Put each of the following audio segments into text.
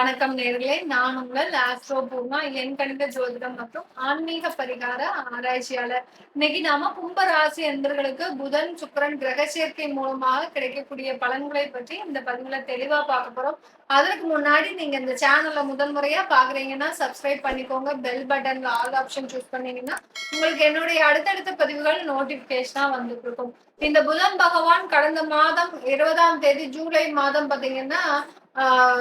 வணக்கம் நேர்களே. நான் உங்கள் ஆஸ்ட்ரோ பூர்ணா என் கணித ஜோதிடம் மற்றும் ஆன்மீக பரிகார ஆராய்ச்சியாளர். இன்னைக்கு நாம கும்ப ராசி அன்பர்களுக்கு புதன் சுக்கரன் கிரக சேர்க்கை மூலமாக கிடைக்கக்கூடிய பலன்களை பற்றி இந்த பதிவுல தெளிவா பார்க்க போறோம். அதற்கு முன்னாடி நீங்க இந்த சேனல்ல முதல் முறையா பாக்குறீங்கன்னா சப்ஸ்கிரைப் பண்ணிக்கோங்க. பெல் பட்டன்ல ஆல் ஆப்ஷன் சூஸ் பண்ணீங்கன்னா உங்களுக்கு என்னுடைய அடுத்தடுத்த பதிவுகள் நோட்டிபிகேஷனா வந்துட்டு இருக்கும் இந்த புதன் பகவான் கடந்த மாதம் இருபதாம் தேதி ஜூலை மாதம் பாத்தீங்கன்னா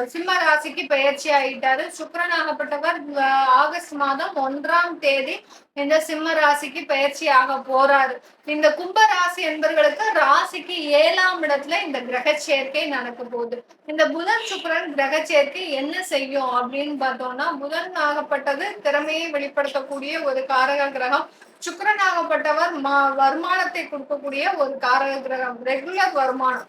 சிம்ம ராசிக்கு பயிற்சி ஆயிட்டாரு. சுக்கரன் ஆகப்பட்டவர் ஆகஸ்ட் மாதம் ஒன்றாம் தேதி இந்த சிம்ம ராசிக்கு பயிற்சி ஆக போறாரு. இந்த கும்ப ராசி என்பவர்களுக்கு ராசிக்கு ஏழாம் இடத்துல இந்த கிரக சேர்க்கை நடக்க போகுது. இந்த புதன் சுக்கரன் கிரக சேர்க்கை என்ன செய்யும் அப்படின்னு பார்த்தோம்னா புதன் ஆகப்பட்டது திறமையை வெளிப்படுத்தக்கூடிய ஒரு காரக கிரகம். சுக்கரன் ஆகப்பட்டவர் மா- வருமானத்தை கொடுக்கக்கூடிய ஒரு காரக கிரகம். ரெகுலர் வருமானம்.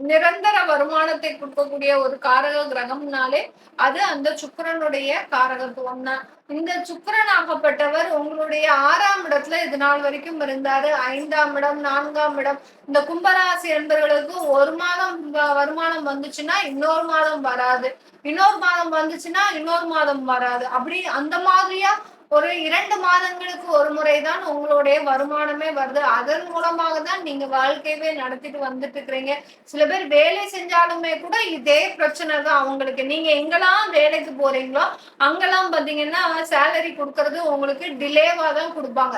நிரந்தர வருமானத்தை கொடுக்கக்கூடிய ஒரு காரக கிரகம்னாலே அது அந்த சுக்கரனுடைய காரகத்துவம் தான். இந்த சுக்கரன் ஆகப்பட்டவர் உங்களுடைய ஆறாம் இடத்துல இது நாள் வரைக்கும் இருந்தாரு. ஐந்தாம் இடம் நான்காம் இடம். இந்த கும்பராசி என்பவர்களுக்கு ஒரு மாதம் வருமானம் வந்துச்சுன்னா இன்னொரு மாதம் வராது. இன்னொரு மாதம் வந்துச்சுன்னா இன்னொரு மாதம் வராது. அப்படி அந்த மாதிரியா ஒரு இரண்டு மாதங்களுக்கு ஒரு முறை தான் உங்களுடைய வருமானமே வருது. அதன் மூலமாக தான் நீங்க வாழ்க்கையவே நடத்திட்டு வந்துட்டு இருக்கிறீங்க சில பேர் வேலை செஞ்சாலுமே கூட இதே பிரச்சனை தான் அவங்களுக்கு. நீங்க எங்கெல்லாம் வேலைக்கு போறீங்களோ அங்கெல்லாம் பாத்தீங்கன்னா சேலரி கொடுக்கறது உங்களுக்கு டிலேவா தான் கொடுப்பாங்க.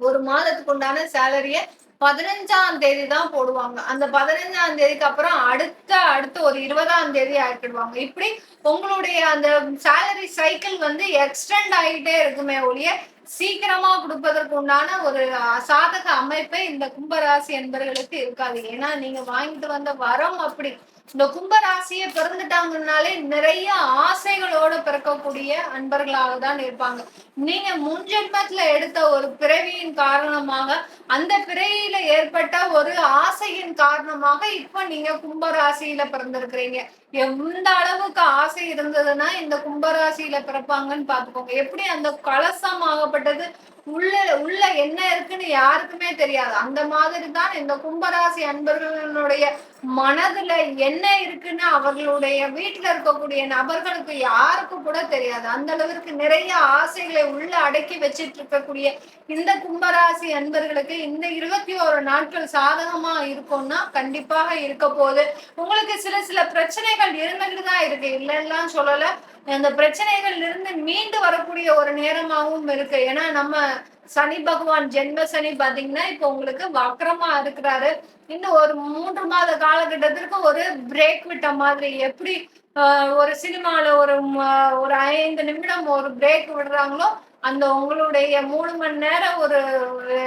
ஒரு மாதத்துக்கு உண்டான சேலரியை பதினஞ்சாம் தேதி தான் போடுவாங்க. அந்த பதினஞ்சாம் தேதிக்கு அப்புறம் அடுத்த அடுத்த ஒரு இருபதாம் தேதி ஆக்கிடுவாங்க இப்படி உங்களுடைய அந்த சேலரி சைக்கிள் வந்து எக்ஸ்டெண்ட் ஆகிட்டே இருக்குமே ஒழிய சீக்கிரமா கொடுப்பதற்கு உண்டான ஒரு சாதக அமைப்பை இந்த கும்பராசி என்பவர்களுக்கு இருக்காது. ஏன்னா நீங்க வாங்கிட்டு வந்த வரம் அப்படி இந்த கும்பராசியை பிறந்துட்டாங்கனாலே நிறைய ஆசைகளோட பிறக்கக்கூடிய அன்பர்களாக தான் இருப்பாங்க. நீங்க முன்ஜென்மத்துல எடுத்த ஒரு பிறவியின் காரணமாக அந்த பிறவியில ஏற்பட்ட ஒரு ஆசையின் காரணமாக இப்ப நீங்க கும்பராசியில பிறந்திருக்கிறீங்க. எந்த அளவுக்கு ஆசை இருந்ததுன்னா இந்த கும்பராசியில பிறப்பாங்கன்னு பாத்துக்கோங்க எப்படி அந்த கலசம் ஆகப்பட்டது? உள்ள உள்ள என்ன இருக்குன்னு யாருக்குமே தெரியாது. அந்த மாதிரி தான் இந்த கும்பராசி அன்பர்களுடைய மனதுல என்ன இருக்குன்னு அவர்களுடைய வீட்டுல இருக்கக்கூடிய நபர்களுக்கு யாருக்கும் கூட தெரியாது. அந்த அளவிற்கு நிறைய ஆசைகளை உள்ள அடக்கி வச்சிட்டு இருக்கக்கூடிய இந்த கும்பராசி அன்பர்களுக்கு இந்த இருபத்தி ஒரு நாட்கள் சாதகமா இருக்கும்னா கண்டிப்பாக இருக்க போகுது. உங்களுக்கு சில சில பிரச்சனைகள் இருந்துகிட்டு தான் இருக்கு. இல்லைன்னா சொல்லல. அந்த பிரச்சனைகள் இருந்து மீண்டு வரக்கூடிய ஒரு நேரமாகவும் இருக்கு. ஏன்னா நம்ம சனி பகவான் ஜென்ம சனி பாத்தீங்கன்னா இப்போ உங்களுக்கு வக்கரமா இருக்கிறாரு. இன்னும் ஒரு மூன்று மாத காலகட்டத்திற்கு ஒரு பிரேக் விட்ட மாதிரி. எப்படி ஒரு சினிமால ஒரு ஒரு ஐந்து நிமிடம் ஒரு பிரேக் விடுறாங்களோ அந்த உங்களுடைய மூணு மணி நேரம் ஒரு ஒரு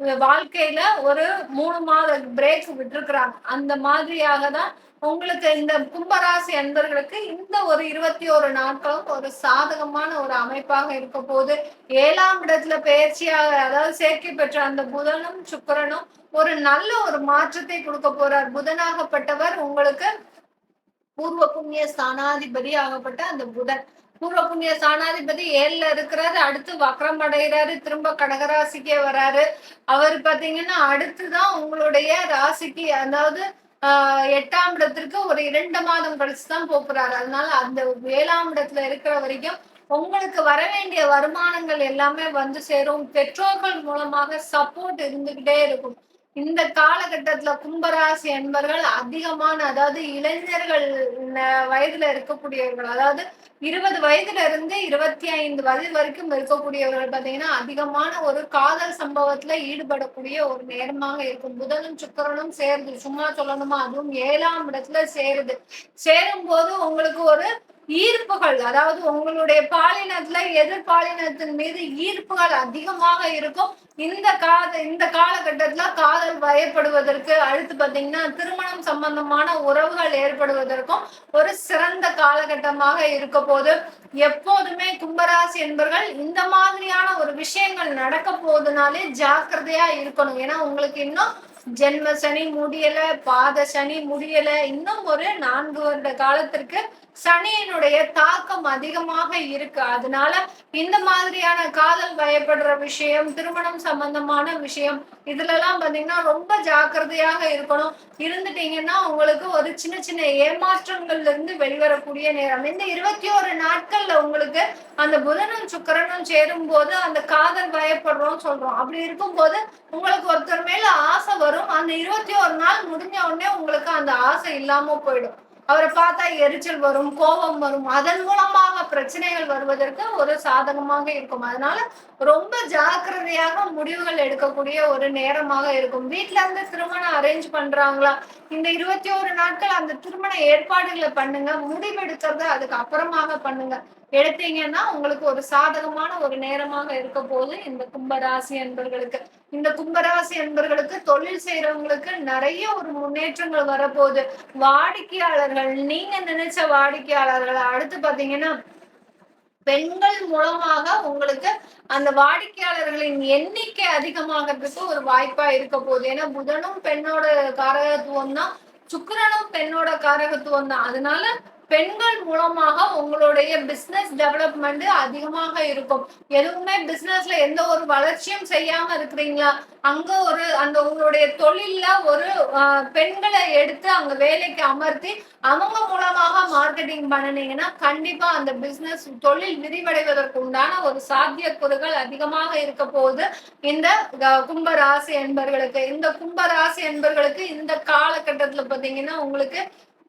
வாழ்க்கையில ஒரு மூணு மாத பிரேக் விட்டுருக்குறாங்க. அந்த மாதிரியாக தான் உங்களுக்கு இந்த கும்பராசி அன்பர்களுக்கு இந்த ஒரு இருபத்தி ஒரு நாட்களும் ஒரு சாதகமான ஒரு அமைப்பாக இருக்க போது ஏழாம் இடத்துல பயிற்சியாக அதாவது சேர்க்கை பெற்ற அந்த புதனும் சுக்கரனும் ஒரு நல்ல ஒரு மாற்றத்தை கொடுக்க போறார். புதனாகப்பட்டவர் உங்களுக்கு பூர்வ புண்ணிய ஸ்தானாதிபதி ஆகப்பட்ட அந்த புதன். பூர்வ புண்ணிய சாணாதிபதி ஏழுல இருக்கிறாரு அடுத்து வக்ரம் அடைகிறாரு திரும்ப கடகராசிக்கே வராரு. அவர் பாத்தீங்கன்னா அடுத்துதான் உங்களுடைய ராசிக்கு அதாவது ஆஹ் எட்டாம் இடத்திற்கு ஒரு இரண்டு மாதம் கழிச்சுதான் போப்புறாரு அதனால அந்த ஏழாம் இடத்துல இருக்கிற வரைக்கும் உங்களுக்கு வர வேண்டிய வருமானங்கள் எல்லாமே வந்து சேரும். பெற்றோர்கள் மூலமாக சப்போர்ட் இருந்துகிட்டே இருக்கும். இந்த காலகட்டத்துல கும்பராசி என்பர்கள் அதிகமான அதாவது இளைஞர்கள் வயதுல இருக்கக்கூடியவர்கள் அதாவது இருபது வயதுல இருந்து இருபத்தி ஐந்து வயது வரைக்கும் இருக்கக்கூடியவர்கள் பாத்தீங்கன்னா அதிகமான ஒரு காதல் சம்பவத்துல ஈடுபடக்கூடிய ஒரு நேரமாக இருக்கும். புதனும் சுக்கரனும் சேருது சும்மா சொல்லணுமா அதுவும் ஏழாம் இடத்துல சேருது. சேரும் போது உங்களுக்கு ஒரு ஈர்ப்புகள் அதாவது உங்களுடைய பாலினத்துல எதிர் பாலினத்தின் மீது ஈர்ப்புகள் அதிகமாக இருக்கும். இந்த காத இந்த காலகட்டத்துல காதல் வயப்படுவதற்கு அடுத்து பாத்தீங்கன்னா திருமணம் சம்பந்தமான உறவுகள் ஏற்படுவதற்கும் ஒரு சிறந்த காலகட்டமாக இருக்க போது எப்போதுமே கும்பராசி என்பவர்கள் இந்த மாதிரியான ஒரு விஷயங்கள் நடக்க போகுதுனாலே ஜாக்கிரதையா இருக்கணும். ஏன்னா உங்களுக்கு இன்னும் ஜென்ம சனி முடியல பாத சனி முடியல இன்னும் ஒரு நான்கு வருட காலத்திற்கு சனியினுடைய தாக்கம் அதிகமாக இருக்கு. அதனால இந்த மாதிரியான காதல் பயப்படுற விஷயம் திருமணம் சம்பந்தமான விஷயம் இதுல எல்லாம் பாத்தீங்கன்னா ரொம்ப ஜாக்கிரதையாக இருக்கணும். இருந்துட்டீங்கன்னா உங்களுக்கு ஒரு சின்ன சின்ன ஏமாற்றங்கள்ல இருந்து வெளிவரக்கூடிய நேரம். இந்த இருபத்தி ஒரு நாட்கள்ல உங்களுக்கு அந்த புதனும் சுக்கரனும் சேரும் போது அந்த காதல் பயப்படுறோம் சொல்றோம். அப்படி இருக்கும்போது உங்களுக்கு ஒருத்தர் மேல ஆசை வரும். அந்த இருபத்தி ஒரு நாள் முடிஞ்ச உடனே உங்களுக்கு அந்த ஆசை இல்லாம போயிடும். அவரை பார்த்தா எரிச்சல் வரும் கோபம் வரும். அதன் மூலமாக பிரச்சனைகள் வருவதற்கு ஒரு சாதகமாக இருக்கும். அதனால ரொம்ப ஜாக்கிரதையாக முடிவுகள் எடுக்கக்கூடிய ஒரு நேரமாக இருக்கும். வீட்டுல இருந்து திருமணம் அரேஞ்ச் பண்றாங்களா? இந்த இருபத்தி ஒரு நாட்கள் அந்த திருமண ஏற்பாடுகளை பண்ணுங்க. முடிவெடுக்கிறது அதுக்கு அப்புறமாக பண்ணுங்க. எடுத்தீங்கன்னா உங்களுக்கு ஒரு சாதகமான ஒரு நேரமாக இருக்க போது இந்த கும்பராசி என்பர்களுக்கு இந்த கும்பராசி என்பர்களுக்கு தொழில் செய்யறவங்களுக்கு நிறைய ஒரு முன்னேற்றங்கள் வரப்போகுது. வாடிக்கையாளர்கள் நீங்க நினைச்ச வாடிக்கையாளர்கள் அடுத்து பாத்தீங்கன்னா பெண்கள் மூலமாக உங்களுக்கு அந்த வாடிக்கையாளர்களின் எண்ணிக்கை அதிகமாகிறதுக்கு ஒரு வாய்ப்பா இருக்க போகுது. ஏன்னா புதனும் பெண்ணோட காரகத்துவம் தான் சுக்கிரனும் பெண்ணோட காரகத்துவம் தான் அதனால பெண்கள் மூலமாக உங்களுடைய பிசினஸ் டெவலப்மெண்ட் அதிகமாக இருக்கும். எதுவுமே பிசினஸ்ல எந்த ஒரு வளர்ச்சியும் செய்யாம இருக்கிறீங்களா? அங்க ஒரு அந்த உங்களுடைய தொழில்ல ஒரு ஆஹ், பெண்களை எடுத்து அங்க வேலைக்கு அமர்த்தி அவங்க மூலமாக மார்க்கெட்டிங் பண்ணுனீங்கன்னா கண்டிப்பா அந்த பிசினஸ் தொழில் விரிவடைவதற்கு உண்டான ஒரு சாத்தியக்கூறுகள் அதிகமாக இருக்க போகுது. இந்த கும்பராசி என்பவர்களுக்கு என்பர்களுக்கு இந்த கும்பராசி என்பவர்களுக்கு என்பர்களுக்கு இந்த காலகட்டத்துல பாத்தீங்கன்னா உங்களுக்கு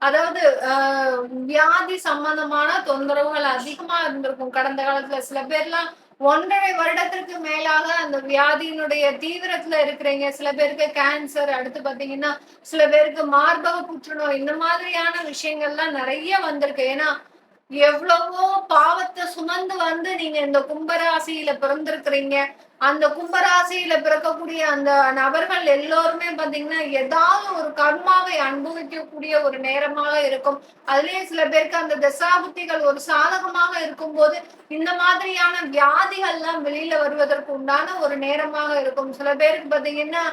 அதாவது ஆஹ், வியாதி சம்பந்தமான தொந்தரவுகள் அதிகமா இருந்திருக்கும் கடந்த காலத்துல. சில பேர்லாம் ஒன்றரை வருடத்திற்கு மேலாக அந்த வியாதியினுடைய தீவிரத்துல இருக்கிறீங்க. சில பேருக்கு கேன்சர் அடுத்து பாத்தீங்கன்னா சில பேருக்கு மார்பக புற்றுநோய் இந்த மாதிரியான விஷயங்கள்லாம் நிறைய வந்திருக்கு. ஏன்னா எவ்வளவோ பாவத்தை சுமந்து வந்து நீங்க இந்த கும்பராசியில பிறந்திருக்கிறீங்க. அந்த கும்பராசியில பிறக்கக்கூடிய அந்த நபர்கள் எல்லோருமே பாத்தீங்கன்னா ஏதாவது ஒரு கர்மாவை அனுபவிக்கக்கூடிய ஒரு நேரமாக இருக்கும். அதுலயே சில பேருக்கு அந்த தசாபுத்திகள் ஒரு சாதகமாக இருக்கும்போது இந்த மாதிரியான வியாதிகள்லாம் வெளியில வருவதற்கு உண்டான ஒரு நேரமாக இருக்கும். சில பேருக்கு பாத்தீங்கன்னா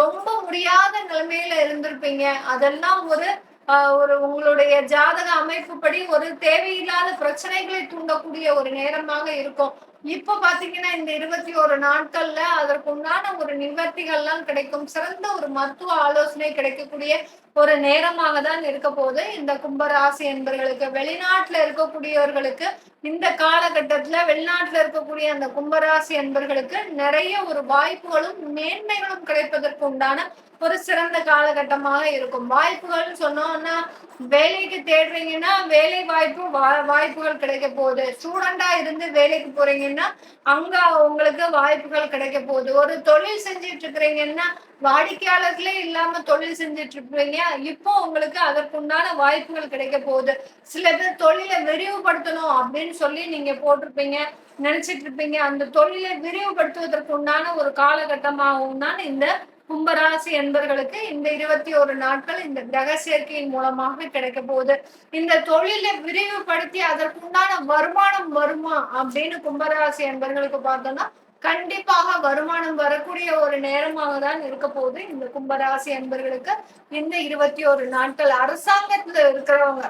ரொம்ப முடியாத நிலைமையில இருந்திருப்பீங்க. அதெல்லாம் ஒரு ஒரு உங்களுடைய ஜாதக அமைப்புப்படி ஒரு தேவையில்லாத பிரச்சனைகளை தூண்டக்கூடிய ஒரு நேரமாக இருக்கும். இப்ப பாத்தீங்கன்னா இந்த இருபத்தி ஒரு நாட்கள்ல அதற்கு உண்டான ஒரு நிவர்த்திகள்லாம் கிடைக்கும். சிறந்த ஒரு மருத்துவ ஆலோசனை கிடைக்கக்கூடிய ஒரு நேரமாக தான் இருக்க போது இந்த கும்பராசி என்பவர்களுக்கு வெளிநாட்டுல இருக்கக்கூடியவர்களுக்கு இந்த காலகட்டத்துல வெளிநாட்டுல இருக்கக்கூடிய அந்த கும்பராசி என்பவர்களுக்கு நிறைய ஒரு வாய்ப்புகளும் மேன்மைகளும் கிடைப்பதற்கு உண்டான ஒரு சிறந்த காலகட்டமாக இருக்கும். வாய்ப்புகள்னு சொன்னோம்னா வேலைக்கு தேடுறீங்கன்னா வேலை வாய்ப்பு வா- வாய்ப்புகள் கிடைக்க போகுது. ஸ்டூடெண்டா இருந்து வேலைக்கு போறீங்கன்னா அங்க உங்களுக்கு வாய்ப்புகள் கிடைக்க போகுது. ஒரு தொழில் செஞ்சுட்டு இருக்கிறீங்கன்னா வாடிக்கையாளர்களே இல்லாம தொழில் செஞ்சுட்டு இருப்பீங்க இப்போ உங்களுக்கு அதற்குண்டான வாய்ப்புகள் கிடைக்க போகுது. சில பேர் தொழிலை விரிவுபடுத்தணும் அப்படின்னு சொல்லி நீங்க போட்டிருப்பீங்க நினைச்சிட்டு இருப்பீங்க அந்த தொழிலை விரிவுபடுத்துவதற்கு உண்டான ஒரு காலகட்டமாகவும் தான் இந்த கும்பராசி என்பர்களுக்கு இந்த இருபத்தி ஒரு நாட்கள் இந்த கிரக சேர்க்கையின் மூலமாக கிடைக்க போகுது. இந்த தொழிலை விரிவுபடுத்தி அதற்குண்டான வருமானம் வருமா அப்படின்னு கும்பராசி என்பர்களுக்கு பார்த்தோம்னா கண்டிப்பாக வருமானம் வரக்கூடிய ஒரு நேரமாக தான் இருக்க போகுது. இந்த கும்பராசி என்பர்களுக்கு இந்த இருபத்தி ஒரு நாட்கள் அரசாங்கத்துல இருக்கிறவங்க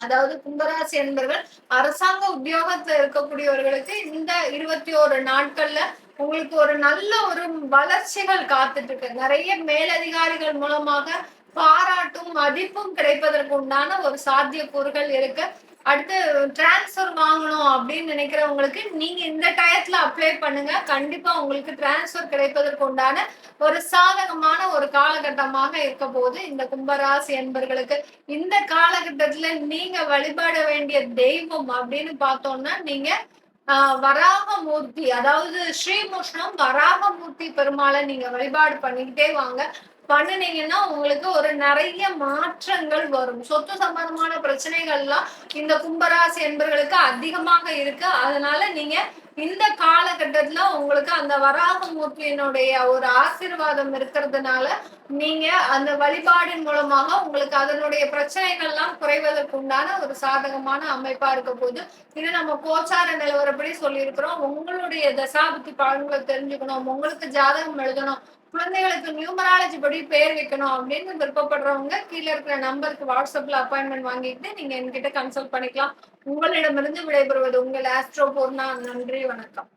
அதாவது கும்பராசி என்பர்கள் அரசாங்க உத்தியோகத்துல இருக்கக்கூடியவர்களுக்கு இந்த இருபத்தி ஒரு நாட்கள்ல உங்களுக்கு ஒரு நல்ல ஒரு வளர்ச்சிகள் காத்துட்டு இருக்கு நிறைய மேலதிகாரிகள் மூலமாக பாராட்டும் மதிப்பும் கிடைப்பதற்கு உண்டான ஒரு சாத்தியக்கூறுகள் இருக்கு. அடுத்து டிரான்ஸ்ஃபர் வாங்கணும் அப்படின்னு நினைக்கிறவங்களுக்கு நீங்க இந்த டயத்துல அப்ளை பண்ணுங்க. கண்டிப்பா உங்களுக்கு டிரான்ஸ்ஃபர் கிடைப்பதற்கு உண்டான ஒரு சாதகமான ஒரு காலகட்டமாக இருக்க போது இந்த கும்பராசி என்பர்களுக்கு. இந்த காலகட்டத்துல நீங்க வழிபட வேண்டிய தெய்வம் அப்படின்னு பார்த்தோம்னா நீங்க வராகமூர்த்தி அதாவது ஸ்ரீமுஷ்ணம் வராகமூர்த்தி பெருமாளை நீங்க வழிபாடு பண்ணிக்கிட்டே வாங்க. பண்ணுனீங்கன்னா உங்களுக்கு ஒரு நிறைய மாற்றங்கள் வரும். சொத்து சம்பந்தமான பிரச்சனைகள்லாம் இந்த கும்பராசி என்பர்களுக்கு அதிகமாக இருக்கு. அதனால நீங்க இந்த காலகட்டத்துல உங்களுக்கு அந்த வராகமூர்த்தியினுடைய ஒரு ஆசிர்வாதம் இருக்கிறதுனால நீங்க அந்த வழிபாடின் மூலமாக உங்களுக்கு அதனுடைய பிரச்சனைகள்லாம் குறைவதற்கு உண்டான ஒரு சாதகமான அமைப்பா இருக்க போது இது நம்ம கோச்சார நிலவரப்படி சொல்லியிருக்கிறோம். உங்களுடைய தசாபுத்தி பலன்களை தெரிஞ்சுக்கணும். உங்களுக்கு ஜாதகம் எழுதணும். குழந்தைகளுக்கு நியூமராலஜி படி பேர் வைக்கணும் அப்படின்னு விருப்பப்படுறவங்க கீழே இருக்கிற நம்பருக்கு வாட்ஸ்அப்ல அப்பாயின்மெண்ட் வாங்கிட்டு நீங்க என்கிட்ட கன்சல்ட் பண்ணிக்கலாம். உங்களிடமிருந்து விடைபெறுவது உங்கள் ஆஸ்ட்ரோ பூர்ணா நன்றி வணக்கம்.